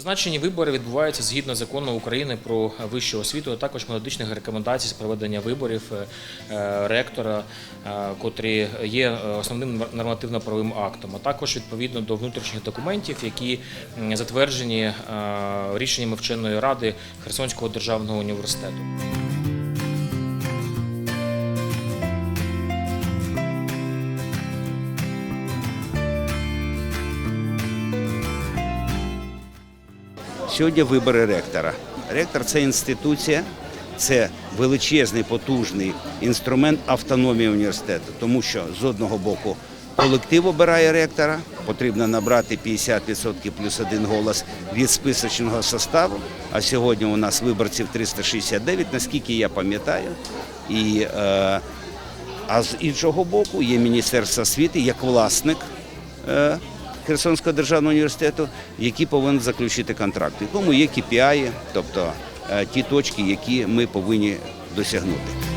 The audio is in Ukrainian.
Зазначені вибори відбуваються згідно закону України про вищу освіту, а також методичних рекомендацій з проведення виборів е, ректора, е, котрі є е, основним нормативно-правовим актом, а також відповідно до внутрішніх документів, які затверджені е, рішеннями вченої ради Херсонського державного університету. Сьогодні вибори ректора. Ректор це інституція, це величезний потужний інструмент автономії університету, тому що з одного боку колектив обирає ректора, потрібно набрати 50% плюс один голос від списочного составу. А сьогодні у нас виборців 369, наскільки я пам'ятаю. І, е, а з іншого боку є Міністерство освіти як власник е, Херсонського державного університету, які повинні заключити контракт. Тому є KPI, тобто е, ті точки, які ми повинні досягнути.